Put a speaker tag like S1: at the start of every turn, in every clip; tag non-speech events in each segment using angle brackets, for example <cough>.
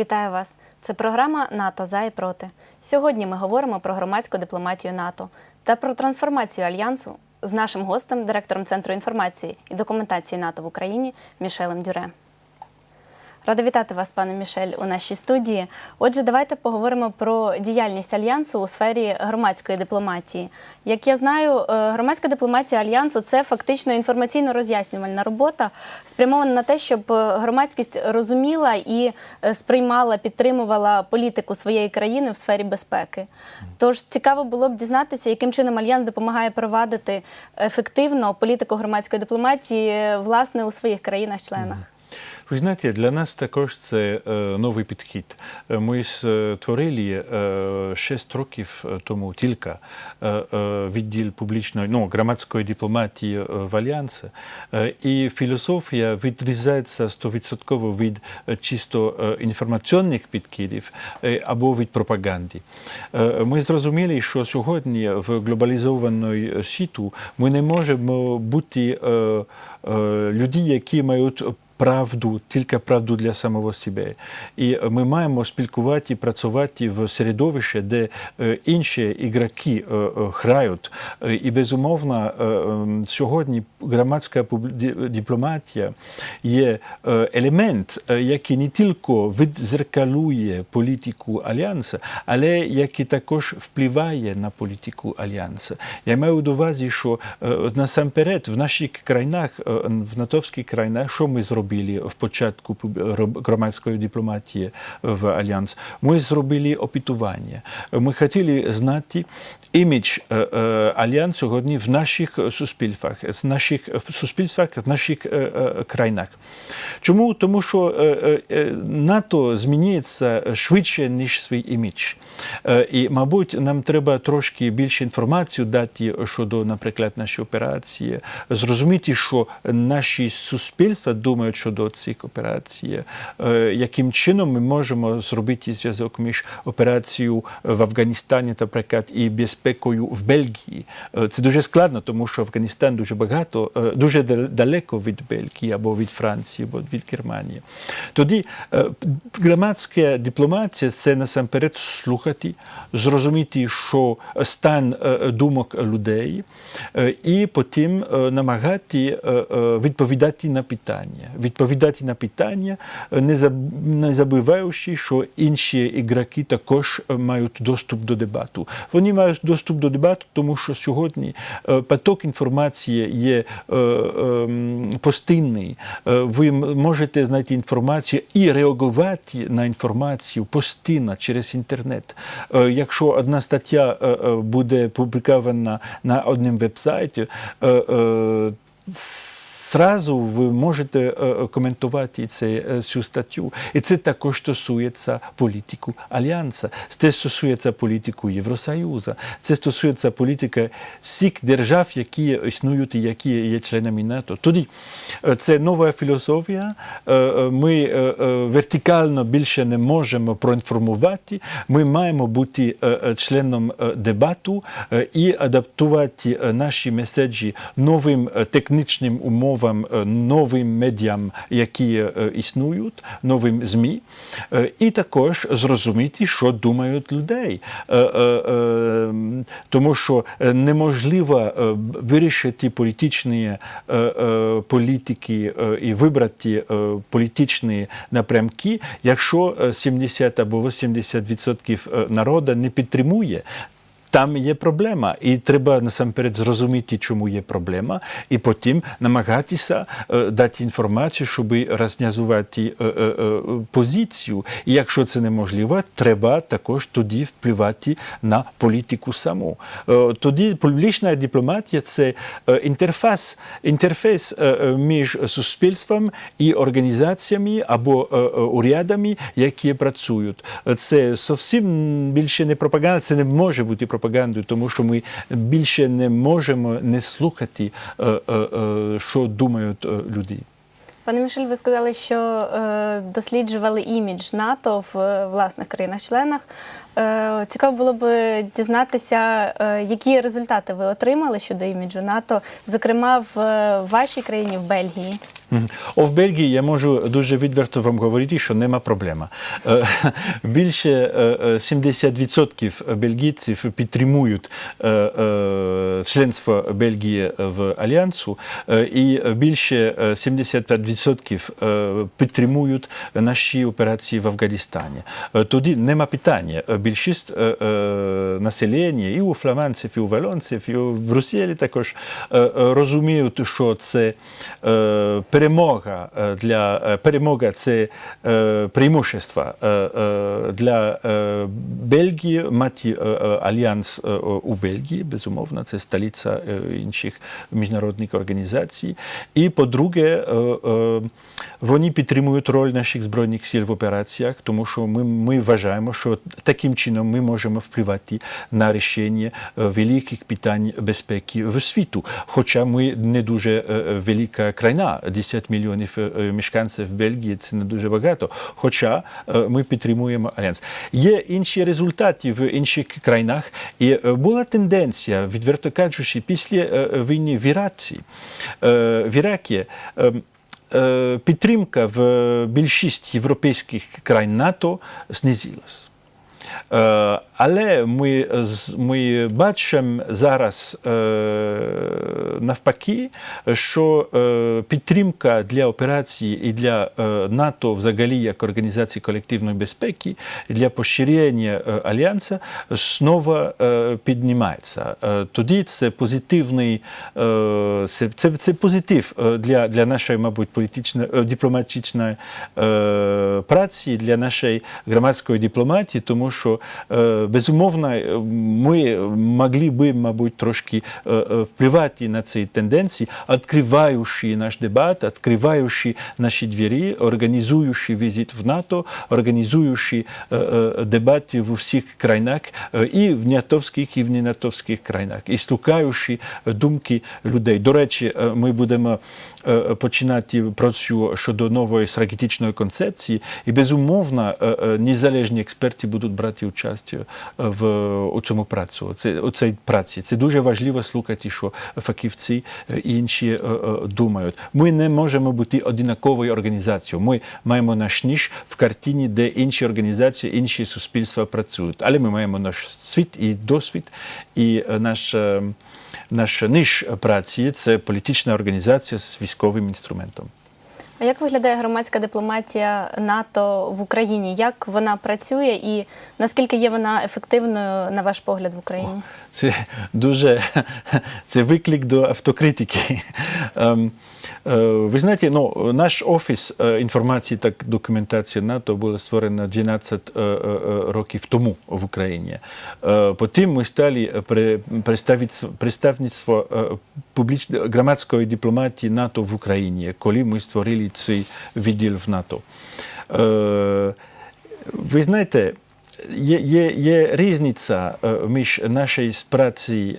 S1: Вітаю вас! Це програма НАТО за і проти. Сьогодні ми говоримо про громадську дипломатію НАТО та про трансформацію альянсу з нашим гостем, директором Центру інформації і документації НАТО в Україні Мішелем Дюре. Рада вітати вас, пане Мішель, у нашій студії. Отже, давайте поговоримо про діяльність альянсу у сфері громадської дипломатії. Як я знаю, е, громадська дипломатія альянсу це фактично інформаційно-роз'яснювальна робота, спрямована на те, щоб е, громадськість розуміла і е, сприймала, підтримувала політику своєї країни в сфері безпеки. Тож цікаво було б дізнатися, яким чином альянс допомагає провадити ефективно політику громадської дипломатії власне у своїх країнах-членах.
S2: Ви знаєте, для нас також це е, новий підхід. Е, Ми створили е, 6 років тому тільки відділ публічної ну, громадської дипломатії в Альянсі. І філософія відрізається 100% від чисто інформаційних підкидів або від пропаганди. Ми зрозуміли, що сьогодні в глобалізованій світу ми не можемо бути люди, які мають правду, тільки правду для самого себе. І ми маємо спілкувати, і працювати в середовищі, де е, інші ігроки е, е, грають. І безумовно, сьогодні громадська дипломатія є елемент, який не тільки відзеркалює політику альянсу, але який також впливає на політику альянсу. Я маю до увазі, що насамперед в наших країнах, в натовських країнах, що ми зробили в початку громадської дипломатії в альянс? Ми зробили опитування. Ми хотіли знати імідж е, е, альянсу сьогодні в наших суспільствах, в наших суспільствах, в наших е, країнах. Чому? Тому що е, е, е, НАТО змінюється швидше, ніж свій імідж. І, мабуть, нам треба трошки більше інформації дати щодо, наприклад, нашої операції, зрозуміти, що наші суспільства думають щодо цих операцій, яким чином ми можемо зробити зв'язок між операцією в Афганістані, наприклад, і безпекою в Бельгії. Це дуже складно, тому що Афганістан дуже багато, дуже дал- далеко від Бельгії або від Франції, або від Германії. Тоді е, громадська дипломатія це насамперед слухати, зрозуміти, що стан е, думок людей, е, і потім намагати відповідати на питання. Відповідати на питання, не забуваючи, що інші ігроки також мають доступ до дебату. Вони мають доступ до дебату, тому що сьогодні поток інформації є ем, постійний. Ви можете знайти інформацію і реагувати на інформацію постійно через інтернет. Е, Якщо одна стаття е, е, буде публікована на одному вебсайті, Зразу ви можете е, коментувати це, цю статтю. І це також стосується політику Альянсу, це стосується політику Євросоюзу, це стосується політики всіх держав, які існують і які є членами НАТО. Тоді е, це нова філософія. Е, е, Ми вертикально більше не можемо проінформувати. Ми маємо бути членом дебату і адаптувати наші меседжі новим технічним умовам, е, новим медіям, які е, існують, новим ЗМІ, Е, і також зрозуміти, що думають людей. Тому що неможливо вирішити політичні політики і вибрати політичні напрямки, якщо е, 70 або 80% народу не підтримує. Там є проблема, і треба насамперед зрозуміти, чому є проблема, і потім намагатися е, дати інформацію, щоб розв'язувати е, е, позицію. І якщо це неможливо, треба також тоді впливати на політику саму. Тоді публічна дипломатія це інтерфейс, інтерфейс між суспільством і організаціями або урядами, які працюють. Це зовсім більше не пропаганда, це не може бути пропагандою, тому що ми більше не можемо не слухати, е, е, е, що думають люди.
S1: Пане Мішель, ви сказали, що досліджували імідж НАТО в власних країнах-членах. Цікаво було б дізнатися, які результати ви отримали щодо іміджу НАТО, зокрема в вашій країні, в Бельгії.
S2: О, в Бельгії я можу дуже відверто вам говорити, що нема проблема. Е, <laughs> Більше е, е, 70% бельгійців підтримують е, е, членство Бельгії в Альянсу, е, і більше е, 75% е, підтримують наші операції в Афганістані. Е, Тоді нема питання. Е, Більшість е, е, населення і у фламандців, і у валонців, і у Брюсселі також е, е, розуміють, що це е, перемога е, для е, перемога це е, преимущество для Бельгії, мати альянс у Бельгії, безумовно, це столиця інших міжнародних організацій. І по-друге, вони підтримують роль наших збройних сил в операціях, тому що ми, ми вважаємо, що таким чином ми можемо впливати на рішення великих питань безпеки в світу. Хоча ми не дуже велика країна, 10 мільйонів е, е, мешканців Бельгії це не дуже багато. Хоча е, ми підтримуємо альянс. Є інші результати в інших країнах, і була тенденція, відверто кажучи, після війни в Іраці, в Іракі. Підтримка в більшість європейських країн НАТО знизилась. Е, Але ми, ми бачимо зараз е, навпаки, що е, підтримка для операції і для НАТО взагалі як організації колективної безпеки, для поширення альянсу знову піднімається. Тоді це позитивний, це, це, це позитив для, для нашої, мабуть, політичної дипломатичної праці, для нашої громадської дипломатії, тому що е, безумовно е, ми могли би, мабуть, трошки е, впливати на ці тенденції, відкриваючи наш дебат, відкриваючи наші двері, організуючи візит в НАТО, організуючи дебати в усіх країнах і в натовських, і в ненатовських країнах, і слухаючи думки людей. До речі, ми будемо починати працю щодо нової стратегічної концепції, і безумовно незалежні експерти будуть брати участь е, в у цьому працю. Це у цій праці. Це дуже важливо слухати, що фахівці е, інші е, думають. Ми не можемо бути однаковою організацією. Ми маємо наш ніж в картині, де інші організації, інші суспільства працюють. Але ми маємо наш світ і досвід, і наш. Наш ніж праці це політична організація з військовим інструментом.
S1: А як виглядає громадська дипломатія НАТО в Україні? Як вона працює і наскільки є вона ефективною, на ваш погляд, в Україні?
S2: Це дуже <laughs> це виклик до автокритики. Е, Ви знаєте, ну, наш офіс е, інформації та документації НАТО було створено 12 е, років тому в Україні. Потім ми стали представництво- громадської дипломатії НАТО в Україні, коли ми створили цей відділ в НАТО. Ви знаєте, є, є, є різниця між нашою працею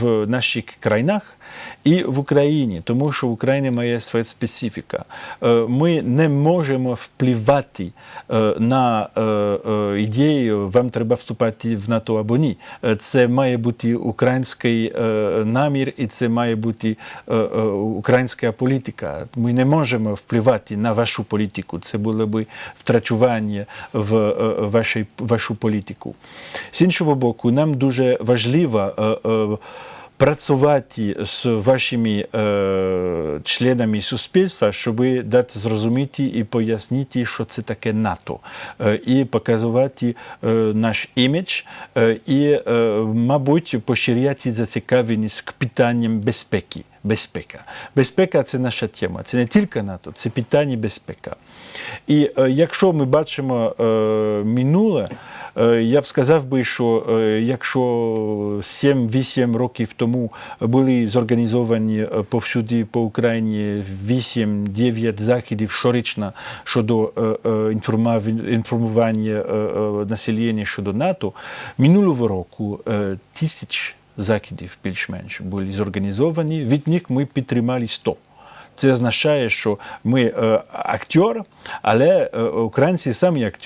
S2: в наших країнах і в Україні, тому що в Україні має своя специфіка. Е, Ми не можемо впливати е, на е, ідею, вам треба вступати в НАТО або ні. Це має бути український намір і це має бути українська політика. Ми не можемо впливати на вашу політику. Це було б втрачування в вашу політику. З іншого боку, нам дуже важливо працювати з вашими е, членами суспільства, щоб дати зрозуміти і пояснити, що це таке НАТО, е, і показувати е, наш імідж, е, і, е, мабуть, поширяти зацікавленість к питанням безпеки. Безпека. Безпека це наша тема. Це не тільки НАТО, це питання безпека. І е, якщо ми бачимо е, минуле, е, я б сказав би, що е, якщо 7-8 років тому були зорганізовані е, повсюди по Україні 8-9 заходів щорічно щодо е, е, інформування е, е, населення щодо НАТО, минулого року е, тисяч заходів більш-менш були зорганізовані. Від них ми підтримали 100. Це означає, що ми е, актер, але е, українці самі актери.